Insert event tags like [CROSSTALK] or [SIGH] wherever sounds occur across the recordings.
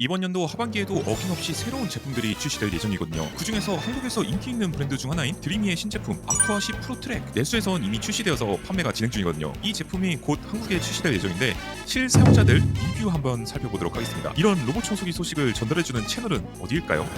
이번 연도 하반기에도 어김없이 새로운 제품들이 출시될 예정이거든요. 그 중에서 한국에서 인기 있는 브랜드 중 하나인 드리미의 신제품 아쿠아시 프로트랙 내수에선 이미 출시되어서 판매가 진행 중이거든요. 이 제품이 곧 한국에 출시될 예정인데 실 사용자들 리뷰 한번 살펴보도록 하겠습니다. 이런 로봇 청소기 소식을 전달해주는 채널은 어디일까요?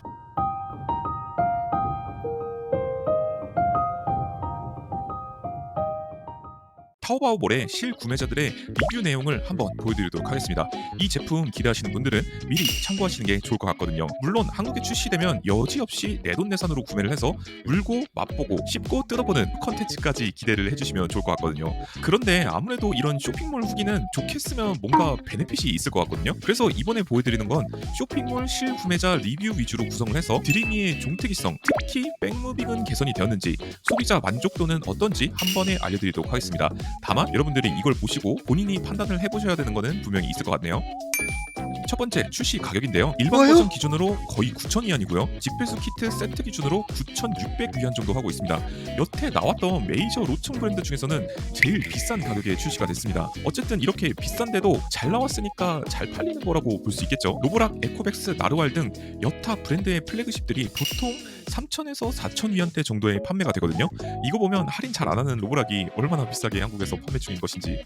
타오바오몰의 실구매자들의 리뷰 내용을 한번 보여드리도록 하겠습니다. 이 제품 기대하시는 분들은 미리 참고하시는 게 좋을 것 같거든요. 물론 한국에 출시되면 여지없이 내돈내산으로 구매를 해서 물고 맛보고 씹고 뜯어보는 컨텐츠까지 기대를 해주시면 좋을 것 같거든요. 그런데 아무래도 이런 쇼핑몰 후기는 좋겠으면 뭔가 베네핏이 있을 것 같거든요. 그래서 이번에 보여드리는 건 쇼핑몰 실구매자 리뷰 위주로 구성을 해서 드리미의 종특이성, 특히 백무빙은 개선이 되었는지 소비자 만족도는 어떤지 한 번에 알려드리도록 하겠습니다. 다만 여러분들이 이걸 보시고 본인이 판단을 해보셔야 되는 것은 분명히 있을 것 같네요. 첫 번째 출시 가격인데요. 일반? 버전 기준으로 거의 9,000위안이고요. 집배수 키트 세트 기준으로 9,600 위안 정도 하고 있습니다. 여태 나왔던 메이저 로청 브랜드 중에서는 제일 비싼 가격에 출시가 됐습니다. 어쨌든 이렇게 비싼데도 잘 나왔으니까 잘 팔리는 거라고 볼 수 있겠죠. 노브락, 에코백스, 나르왈 등 여타 브랜드의 플래그십들이 보통 3,000에서 4,000위안대 정도의 판매가 되거든요. 이거 보면 할인 잘 안 하는 로브락이 얼마나 비싸게 한국에서 판매 중인 것인지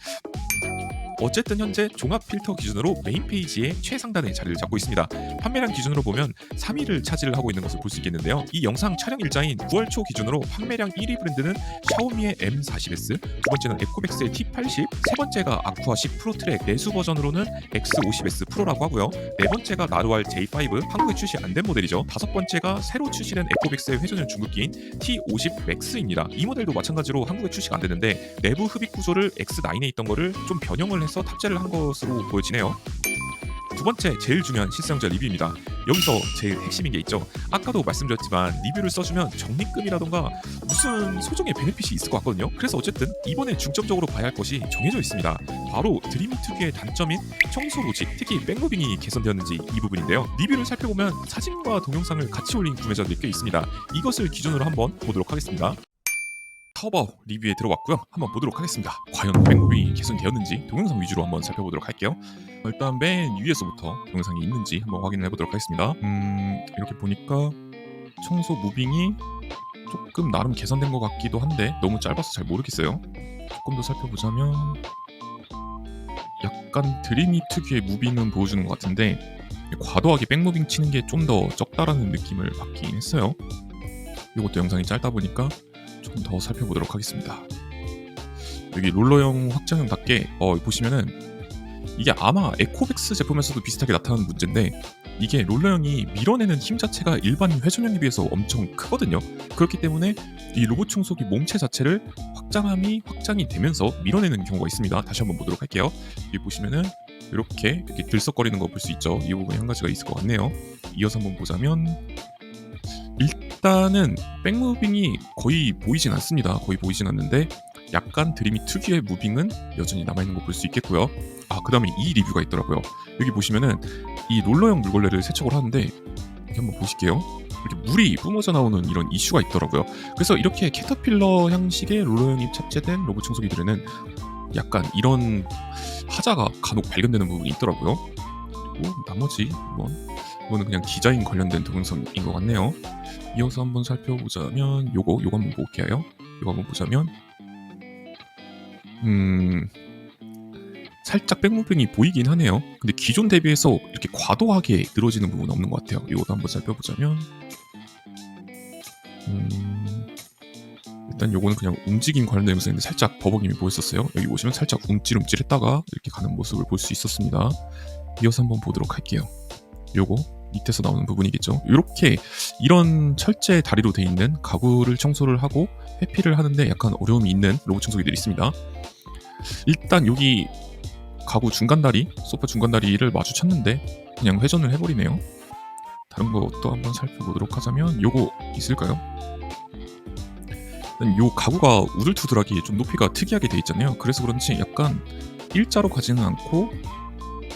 어쨌든 현재 종합 필터 기준으로 메인 페이지에 최상단에 자리를 잡고 있습니다. 판매량 기준으로 보면 3위를 차지를 하고 있는 것을 볼 수 있겠는데요. 이 영상 촬영 일자인 9월 초 기준으로 판매량 1위 브랜드는 샤오미의 M40S, 두 번째는 에코백스의 T80, 세 번째가 아쿠아 10 프로 트랙 내수 버전으로는 X50S 프로라고 하고요. 네 번째가 나루알 J5 한국에 출시 안 된 모델이죠. 다섯 번째가 새로 출시된 에코백스의 회전형 중급기인 T50 Max입니다. 이 모델도 마찬가지로 한국에 출시가 안 됐는데 내부 흡입 구조를 X9에 있던 거를 좀 변형을 해서 탑재를 한 것으로 보여지네요. 두 번째 제일 중요한 실사용자 리뷰입니다. 여기서 제일 핵심인 게 있죠. 아까도 말씀드렸지만 리뷰를 써주면 적립금이라던가 무슨 소정의 베네핏이 있을 것 같거든요. 그래서 어쨌든 이번에 중점적으로 봐야 할 것이 정해져 있습니다. 바로 드리미 특유의 단점인 청소 로직, 특히 백무빙이 개선되었는지 이 부분인데요. 리뷰를 살펴보면 사진과 동영상을 같이 올린 구매자들이 꽤 있습니다. 이것을 기준으로 한번 보도록 하겠습니다. 타오바오 리뷰에 들어왔고요. 한번 보도록 하겠습니다. 과연 백무빙이 개선되었는지 동영상 위주로 한번 살펴보도록 할게요. 일단 맨 위에서부터 동영상이 있는지 한번 확인을 해보도록 하겠습니다. 음 이렇게 보니까 청소 무빙이 조금 나름 개선된 것 같기도 한데 너무 짧아서 잘 모르겠어요. 조금 더 살펴보자면 약간 드리미 특유의 무빙은 보여주는 것 같은데 과도하게 백무빙 치는 게 좀 더 적다라는 느낌을 받긴 했어요. 이것도 영상이 짧다 보니까 조금 더 살펴보도록 하겠습니다. 여기 롤러형 확장형답게 어, 보시면은 이게 아마 에코백스 제품에서도 비슷하게 나타나는 문제인데 이게 롤러형이 밀어내는 힘 자체가 일반 회전형에 비해서 엄청 크거든요. 그렇기 때문에 이 로봇 청소기 몸체 자체를 확장함이 확장이 되면서 밀어내는 경우가 있습니다. 다시 한번 보도록 할게요. 여기 보시면은 이렇게 이렇게 들썩거리는 거 볼 수 있죠. 이 부분이 한 가지가 있을 것 같네요. 이어서 한번 보자면 일단은 백무빙이 거의 보이진 않습니다. 거의 보이진 않는데 약간 드림이 특유의 무빙은 여전히 남아있는 거 볼 수 있겠고요. 아, 그 다음에 이 리뷰가 있더라고요. 여기 보시면은 이 롤러형 물걸레를 세척을 하는데 한번 보실게요. 이렇게 물이 뿜어져 나오는 이런 이슈가 있더라고요. 그래서 이렇게 캐터필러 형식의 롤러형이 탑재된 로봇 청소기들에는 약간 이런 하자가 간혹 발견되는 부분이 있더라고요. 그리고 나머지 이건 이거는 그냥 디자인 관련된 동영상인 것 같네요. 이어서 한번 살펴보자면 요거 요거 한번 볼게요. 요거 한번 보자면 음 살짝 백무빙이 보이긴 하네요. 근데 기존 대비해서 이렇게 과도하게 늘어지는 부분은 없는 것 같아요. 이것도 한번 살펴보자면 음 일단 요거는 그냥 움직임 관련된 영상인데 살짝 버벅임이 보였었어요. 여기 보시면 살짝 움찔움찔했다가 이렇게 가는 모습을 볼 수 있었습니다. 이어서 한번 보도록 할게요. 요거 밑에서 나오는 부분이겠죠. 이렇게 이런 철제 다리로 돼 있는 가구를 청소를 하고 회피를 하는데 약간 어려움이 있는 로봇 청소기들이 있습니다. 일단 여기 가구 중간 다리, 소파 중간 다리를 마주쳤는데 그냥 회전을 해버리네요. 다른 것도 한번 살펴보도록 하자면 요거 있을까요? 일단 요 가구가 우들투들하게 좀 높이가 특이하게 돼 있잖아요. 그래서 그런지 약간 일자로 가지는 않고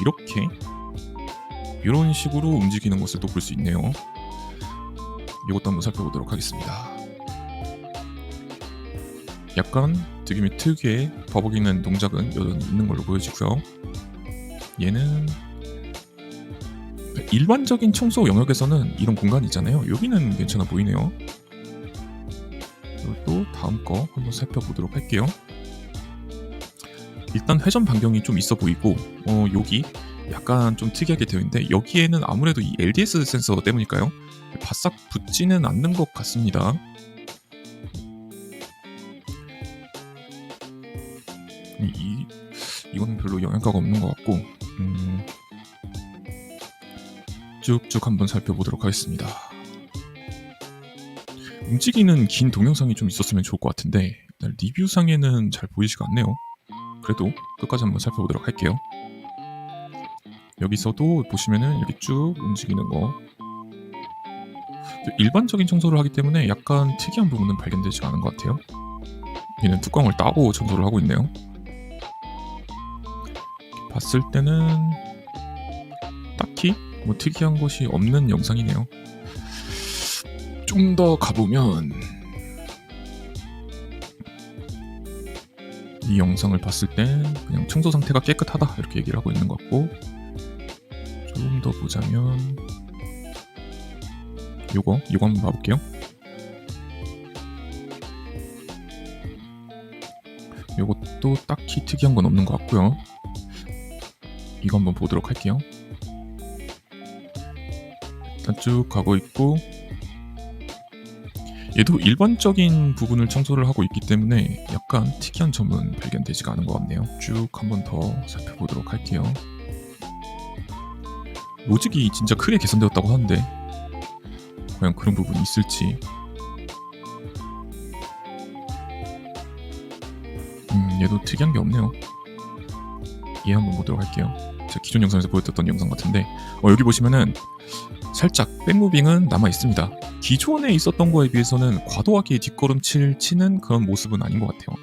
이렇게 이런 식으로 움직이는 것을 또 볼 수 있네요. 이것도 한번 살펴보도록 하겠습니다. 약간 드기미 특유의 버벅이는 동작은 여전히 있는 걸로 보여지고요. 얘는 일반적인 청소 영역에서는 이런 공간이 있잖아요. 여기는 괜찮아 보이네요. 또 다음 거 한번 살펴보도록 할게요. 일단 회전 반경이 좀 있어 보이고 어, 여기 약간 좀 특이하게 되어 있는데 여기에는 아무래도 이 LDS 센서 때문일까요? 바싹 붙지는 않는 것 같습니다. 이, 이 이거는 별로 영향가가 없는 것 같고 음, 쭉쭉 한번 살펴보도록 하겠습니다. 움직이는 긴 동영상이 좀 있었으면 좋을 것 같은데 리뷰상에는 잘 보이지가 않네요. 그래도 끝까지 한번 살펴보도록 할게요. 여기서도 보시면은 이렇게 쭉 움직이는 거 일반적인 청소를 하기 때문에 약간 특이한 부분은 발견되지가 않은 것 같아요. 얘는 뚜껑을 따고 청소를 하고 있네요. 봤을 때는 딱히 뭐 특이한 것이 없는 영상이네요. 좀 더 가보면 이 영상을 봤을 땐 그냥 청소 상태가 깨끗하다 이렇게 얘기를 하고 있는 것 같고 좀더 보자면 요거 요거 한번 봐볼게요. 요것도 딱히 특이한 건 없는 것 같고요. 이거 한번 보도록 할게요. 일단 쭉 가고 있고 얘도 일반적인 부분을 청소를 하고 있기 때문에 약간 특이한 점은 발견되지가 않은 것 같네요. 쭉 한번 더 살펴보도록 할게요. 로직이 진짜 크게 개선되었다고 하는데 과연 그런 부분이 있을지 음 얘도 특이한 게 없네요. 얘 한번 보도록 할게요. 제가 기존 영상에서 보여드렸던 영상 같은데 어, 여기 보시면은 살짝 백무빙은 남아 있습니다. 기존에 있었던 거에 비해서는 과도하게 뒷걸음칠 치는 그런 모습은 아닌 것 같아요.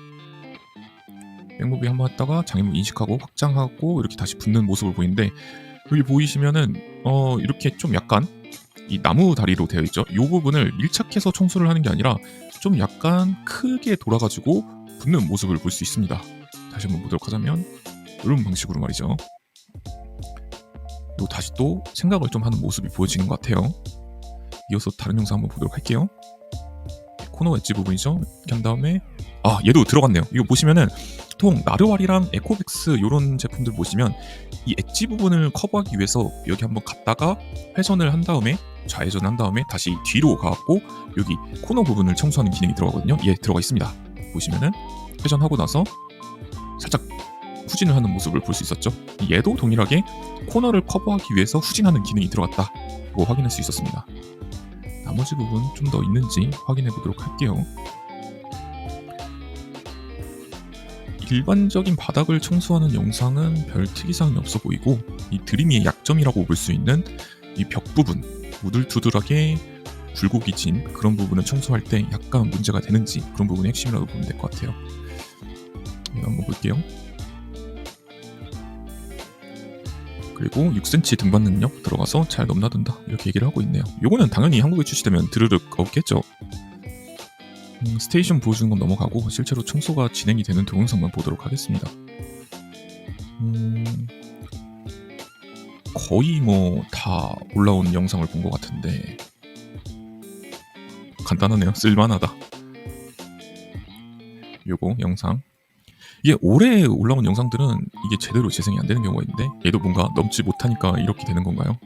백무빙 한번 했다가 장애물 인식하고 확장하고 이렇게 다시 붙는 모습을 보이는데 여기 보이시면은 어 이렇게 좀 약간 이 나무 다리로 되어 있죠. 이 부분을 밀착해서 청소를 하는 게 아니라 좀 약간 크게 돌아가지고 붙는 모습을 볼 수 있습니다. 다시 한번 보도록 하자면 이런 방식으로 말이죠. 그리고 다시 또 생각을 좀 하는 모습이 보여지는 것 같아요. 이어서 다른 영상 한번 보도록 할게요. 코너 엣지 부분이죠. 이렇게 한 다음에 아 얘도 들어갔네요. 이거 보시면은 보통 나르왈이랑 에코백스 이런 제품들 보시면 이 엣지 부분을 커버하기 위해서 여기 한번 갔다가 회전을 한 다음에 좌회전 한 다음에 다시 뒤로 가갖고 여기 코너 부분을 청소하는 기능이 들어가거든요. 얘 들어가 있습니다. 보시면은 회전하고 나서 살짝 후진을 하는 모습을 볼 수 있었죠. 얘도 동일하게 코너를 커버하기 위해서 후진하는 기능이 들어갔다 고 확인할 수 있었습니다. 나머지 부분 좀 더 있는지 확인해 보도록 할게요. 일반적인 바닥을 청소하는 영상은 별 특이사항이 없어 보이고 이 드림이의 약점이라고 볼 수 있는 이 벽 부분 우들투들하게 굴곡이 진 그런 부분을 청소할 때 약간 문제가 되는지 그런 부분이 핵심이라고 보면 될 것 같아요. 이거 한번 볼게요. 그리고 6cm 등반 능력 들어가서 잘 넘나든다 이렇게 얘기를 하고 있네요. 요거는 당연히 한국에 출시되면 드르륵 없겠죠. 음, 스테이션 보여주는 건 넘어가고 실제로 청소가 진행이 되는 동영상만 보도록 하겠습니다. 음, 거의 뭐 다 올라온 영상을 본 것 같은데 간단하네요. 쓸만하다. 요거 영상 이게 올해 올라온 영상들은 이게 제대로 재생이 안 되는 경우가 있는데 얘도 뭔가 넘지 못하니까 이렇게 되는 건가요?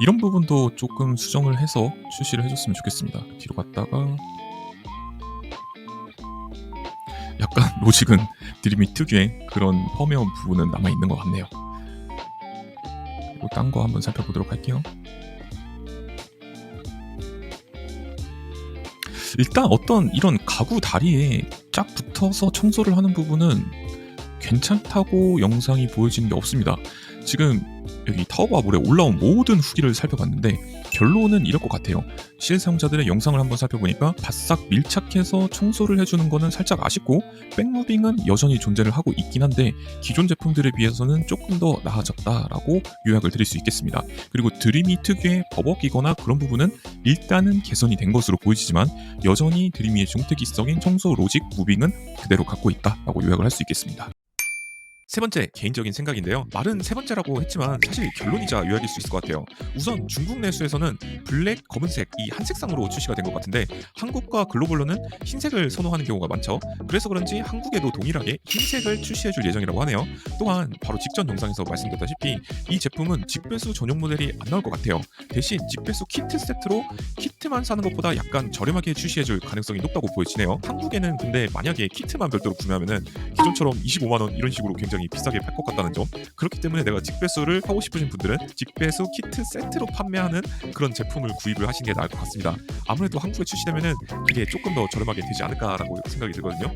이런 부분도 조금 수정을 해서 출시를 해줬으면 좋겠습니다. 뒤로 갔다가 약간 [LAUGHS] 로직은 드림이 특유의 그런 펌웨어 부분은 남아 있는 것 같네요. 그리고 딴 거 한번 살펴보도록 할게요. 일단 어떤 이런 가구 다리에 쫙 붙어서 청소를 하는 부분은 괜찮다고 영상이 보여지는 게 없습니다. 지금 여기 타워바볼에 올라온 모든 후기를 살펴봤는데 결론은 이럴 것 같아요. 실사용자들의 영상을 한번 살펴보니까 바싹 밀착해서 청소를 해주는 거는 살짝 아쉽고 백무빙은 여전히 존재를 하고 있긴 한데 기존 제품들에 비해서는 조금 더 나아졌다라고 요약을 드릴 수 있겠습니다. 그리고 드림이 특유의 버벅이거나 그런 부분은 일단은 개선이 된 것으로 보이지만 여전히 드림이의 중특기성인 청소 로직 무빙은 그대로 갖고 있다라고 요약을 할 수 있겠습니다. 세 번째 개인적인 생각인데요. 말은 세 번째라고 했지만 사실 결론이자 요약일 수 있을 것 같아요. 우선 중국 내수에서는 블랙, 검은색 이 한 색상으로 출시가 된 것 같은데 한국과 글로벌로는 흰색을 선호하는 경우가 많죠. 그래서 그런지 한국에도 동일하게 흰색을 출시해줄 예정이라고 하네요. 또한 바로 직전 영상에서 말씀드렸다시피 이 제품은 직배수 전용 모델이 안 나올 것 같아요. 대신 직배수 키트 세트로 키트만 사는 것보다 약간 저렴하게 출시해줄 가능성이 높다고 보여지네요. 한국에는 근데 만약에 키트만 별도로 구매하면은 기존처럼 25만 원 이런 식으로 굉장히 비싸게 팔 것 같다는 점. 그렇기 때문에 내가 직배수를 하고 싶으신 분들은 직배수 키트 세트로 판매하는 그런 제품을 구입을 하시는 게 나을 것 같습니다. 아무래도 한국에 출시되면은 그게 조금 더 저렴하게 되지 않을까라고 생각이 들거든요.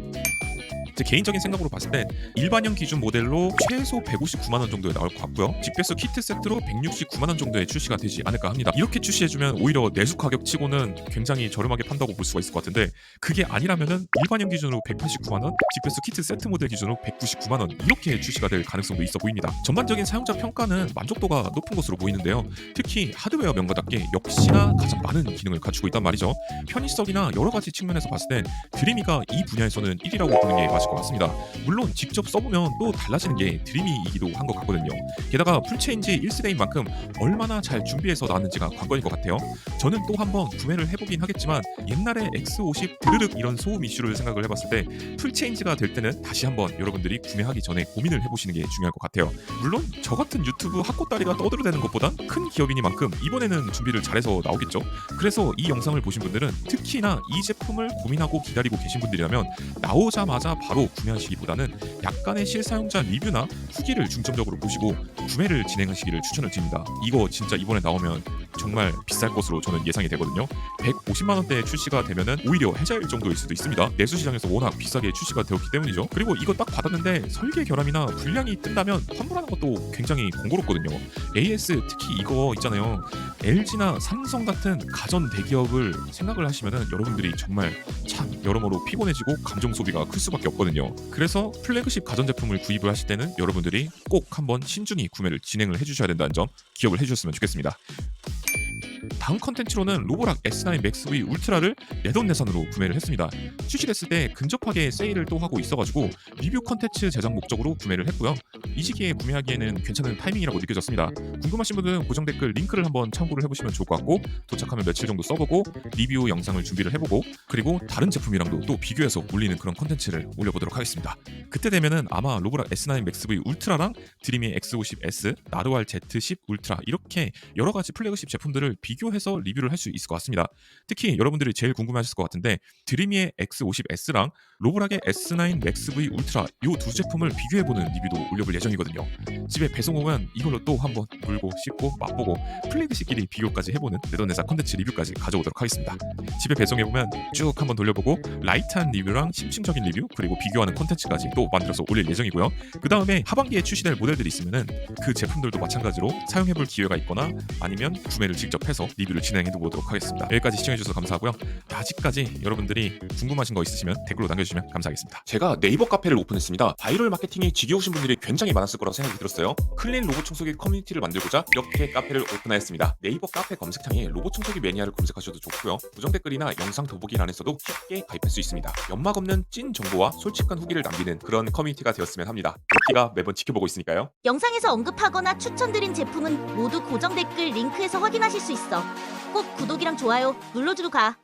제 개인적인 생각으로 봤을 때 일반형 기준 모델로 최소 159만 원 정도에 나올 것 같고요. 직배수 키트 세트로 169만 원 정도에 출시가 되지 않을까 합니다. 이렇게 출시해주면 오히려 내수 가격치고는 굉장히 저렴하게 판다고 볼 수가 있을 것 같은데 그게 아니라면은 일반형 기준으로 189만 원, 직배수 키트 세트 모델 기준으로 199만 원 이렇게 출시가 될 가능성도 있어 보입니다. 전반적인 사용자 평가는 만족도가 높은 것으로 보이는데요. 특히 하드웨어 명가답게 역시나 가장 많은 기능을 갖추고 있단 말이죠. 편의성이나 여러 가지 측면에서 봤을 땐 드리미가 이 분야에서는 1위라고 보는 게 맞을 것 같습니다. 물론 직접 써보면 또 달라지는 게 드리미이기도 한 것 같거든요. 게다가 풀체인지 1세대인 만큼 얼마나 잘 준비해서 나왔는지가 관건일 것 같아요. 저는 또 한번 구매를 해보긴 하겠지만 옛날에 X50 드르륵 이런 소음 이슈를 생각을 해봤을 때 풀체인지가 될 때는 다시 한번 여러분들이 구매하기 전에 고민을 해보시는 게 중요할 것 같아요. 물론 저 같은 유튜브 학고다리가 떠들어대는 것보단 큰 기업이니만큼 이번에는 준비를 잘해서 나오겠죠. 그래서 이 영상을 보신 분들은 특히나 이 제품을 고민하고 기다리고 계신 분들이라면 나오자마자 바로 구매하시기보다는 약간의 실사용자 리뷰나 후기를 중점적으로 보시고 구매를 진행하시기를 추천을 드립니다. 이거 진짜 이번에 나오면 정말 비쌀 것으로 저는 예상이 되거든요. 150만 원대에 출시가 되면은 오히려 해자일 정도일 수도 있습니다. 내수 시장에서 워낙 비싸게 출시가 되었기 때문이죠. 그리고 이거 딱 받았는데 설계 결함이나 불량이 뜬다면 환불하는 것도 굉장히 번거롭거든요. AS 특히 이거 있잖아요. LG나 삼성 같은 가전 대기업을 생각을 하시면은 여러분들이 정말 참 여러모로 피곤해지고 감정 소비가 클 수밖에 없거든요. 그래서 플래그십 가전 제품을 구입을 하실 때는 여러분들이 꼭 한번 신중히 구매를 진행을 해주셔야 된다는 점 기억을 해주셨으면 좋겠습니다. 다음 컨텐츠로는 로보락 S9 맥스 V 울트라를 내돈내산으로 구매를 했습니다. 출시됐을 때 근접하게 세일을 또 하고 있어가지고 리뷰 컨텐츠 제작 목적으로 구매를 했고요. 이 시기에 구매하기에는 괜찮은 타이밍이라고 느껴졌습니다. 궁금하신 분들은 고정 댓글 링크를 한번 참고를 해보시면 좋을 것 같고 도착하면 며칠 정도 써보고 리뷰 영상을 준비를 해보고 그리고 다른 제품이랑도 또 비교해서 올리는 그런 컨텐츠를 올려보도록 하겠습니다. 그때 되면은 아마 로보락 S9 맥스 V 울트라랑 드림의 X50S, 나르왈 Z10 울트라 이렇게 여러 가지 플래그십 제품들을 비교해 서 리뷰를 할 수 있을 것 같습니다. 특히 여러분들이 제일 궁금해하실 것 같은데 드림의 X50S랑 로보락의 S9 맥스 V 울트라 이 두 제품을 비교해보는 리뷰도 올려볼 예정이거든요. 집에 배송 오면 이걸로 또 한번 물고 씻고 맛보고 플래그십끼리 비교까지 해보는 내돈내산 컨텐츠 리뷰까지 가져오도록 하겠습니다. 집에 배송해보면 쭉 한번 돌려보고 라이트한 리뷰랑 심층적인 리뷰 그리고 비교하는 컨텐츠까지 또 만들어서 올릴 예정이고요. 그 다음에 하반기에 출시될 모델들이 있으면은 그 제품들도 마찬가지로 사용해볼 기회가 있거나 아니면 구매를 직접 해서 리뷰를 진행해 보도록 하겠습니다. 여기까지 시청해주셔서 감사하고요. 아직까지 여러분들이 궁금하신 거 있으시면 댓글로 남겨주시면 감사하겠습니다. 제가 네이버 카페를 오픈했습니다. 바이럴 마케팅이 지겨우신 분들이 굉장히 많았을 거라고 생각이 들었어요. 클린 로봇 청소기 커뮤니티를 만들고자 이렇게 카페를 오픈하였습니다. 네이버 카페 검색창에 로봇 청소기 매니아를 검색하셔도 좋고요. 고정 댓글이나 영상 더보기란에서도 쉽게 가입할 수 있습니다. 연막 없는 찐 정보와 솔직한 후기를 남기는 그런 커뮤니티가 되었으면 합니다. 로키가 매번 지켜보고 있으니까요. 영상에서 언급하거나 추천드린 제품은 모두 고정 댓글 링크에서 확인하실 수 있어. 꼭 구독이랑 좋아요 눌러주고 가.